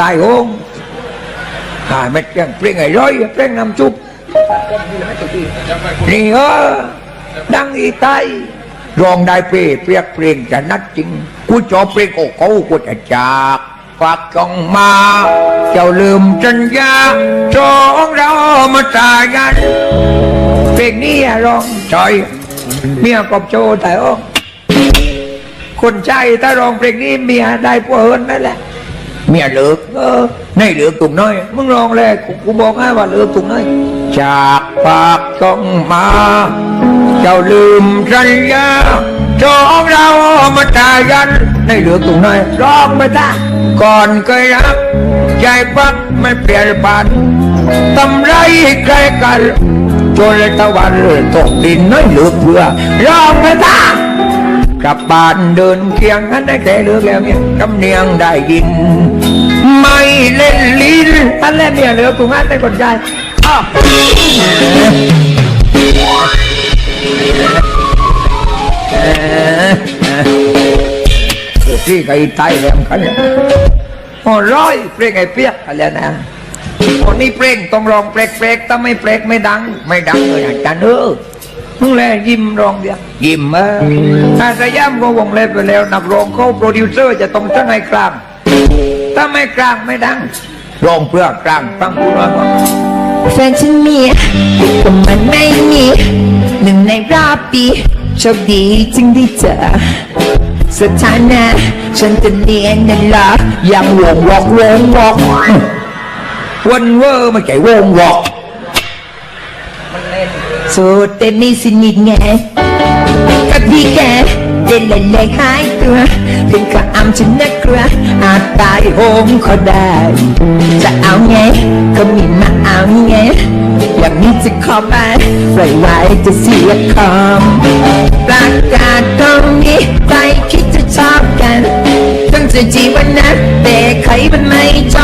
ตายโหงตายไม่เปลี่ยนเปลี่ยนไอ้ร้อยเปลี่ยนน้ำจุบนี่เออดังอีไตรองได้เปรเปรียกเปลี่ยนจะนัดจริงกูจอเปลี่ยนโอ้เขากูจะจากฝากจองมา เจ้าลืมสัญญาสองเรามาตายกันเพลงนี้ร้องจอย เมียกบโจแต่โอ้คนใจถ้าร้องเพลงนี้เมียได้พวเฮินนั่นแหละ เมียเลิกเออในเหลือกตุ่มน้อย มึงร้องเลยกูกูบอกให้ว่าเหลือกตุ่มน้อย จากปากช่องมา เจ้าลืมสัญญาสองเรามาตายกันในเหลือกตุ่มน้อยร้องไปจ้าก่อนเคยรักใจพักไม่เปลี่ยนผันทำไรใครกันจนตะวันตกดินน้อยเหลือกเพื่อร้องไปจ้า กลับบ้านเดินเคียงกันได้แค่เลือกแล้วเนี่ยกำเนียงได้ยิน ไม่เล่นลิ้นอันแรกเนี่ยเหลือกูงั้นได้คนใจอ้าวที่ไก่ตแล้วกันเนี่ยโอ้ร้อยเปรกไอ้เปียกอะไรนะคนนี้เปรกต้องร้องเปรกเปรกถ้าไม่เปรกไม่ดัง ไม่ดังเลยอาจารย์เออ มึงแลยิ้มร้องเดียวยิ้มเออถ้าสยามก็วงเล็บไปแล้ว นักร้องเขาโปรดิวเซอร์จะต้องตั้งให้กลาง ถ้าไม่กลางไม่ดังร้องเพื่อกลางฟังกูร้องก่อนแฟนฉันมีแต่มันไม่มีหนึ่งในรอบปีโชคดีจึงได้เจอสถานะฉันจะเนียนนั่นละยังวงวอกวงวอกวันเวอร์ไม่ใช่วงหรอก สูดแต่ไม่สนิทไงกับพี่แกเล่นเล่นเล่นหายตัวเพียงก็อำฉันนักกลัวอาจตายโหงก็ได้ จะเอาไงก็มีมาเอาไงอย่างนี้จะขอไปปล่อยไว้จะเสียคำประกาศตรงนี้ใครคิดจะชอบกันต้องจะจีวันนั้นแต่ใครมันไม่จ้อง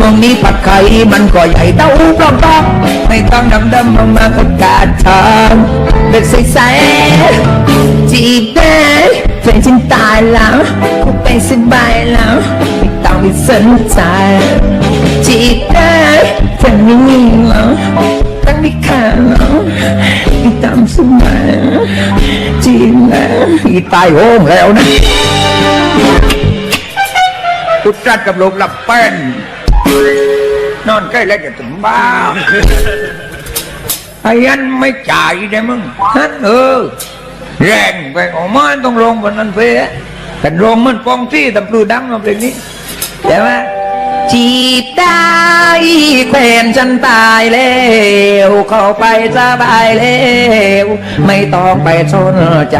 ชั่วโมงนี้ปัดใครมันก็ใหญ่เต้าปลอมปลอมไม่ต้องดำดำมามาประกาศทองเด็กใสๆจีบได้แฟนฉันตายแล้วกูไปสบายแล้วไม่ต้องไปสนใจจีบได้แฟนไม่มีแล้วตั้งไม่ขาดแล้วไม่ต้องสบายจีบแล้วอีตายโหงแล้วนะตุจัดกับลมหลับแป้น นอนใกล้แล้วจะถึงบ้านไอ้ยันไม่จ่ายได้มึงฮันเออแรงไปออกมาต้องลงบนนั้นเฟ้แต่ลงมันกองที่ตำปลูดังมาเป็นนี้ใช่ไหม จีบได้แฟนฉันตายแล้วเข้าไปสบายแล้วไม่ต้องไปสนใจ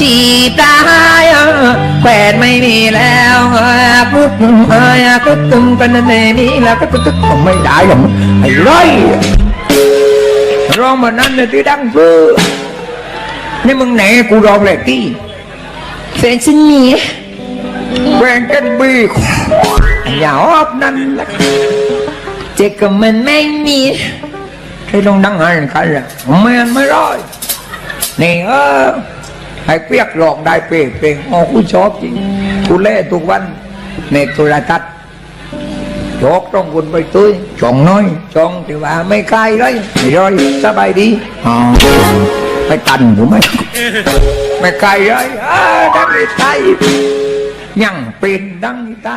จีบได้แฟนไม่มีแล้วกุ๊กกุ๊กตึงกันไม่มีแล้วก็ตึ๊กผมไม่ได้หรอกไอ้ร้อยร้องมานั้นเลยที่ดังเฟ้อนี่มึงไหนกูร้องแหลกที่แฟนฉันมี แฟนกันบีอย่าออบนั่นละเจ็ก็มันไม่มีให้ลงดังหันกันละไม่อันไม่ร้อยนี่เออให้เปียกร้องได้เปย์เพลงอ๋อกูชอบจริงกูเล่ทุกวันในโทรทัศน์โจกต้องคุณไปตุ้ยช่องน้อยช่องที่ว่าไม่ไกลเลยไม่ร้อยสบายดีอ๋อไปตันผมไหมไม่ไกลเลยอ่าดังอีไตยั ยังเป็นดังอีไต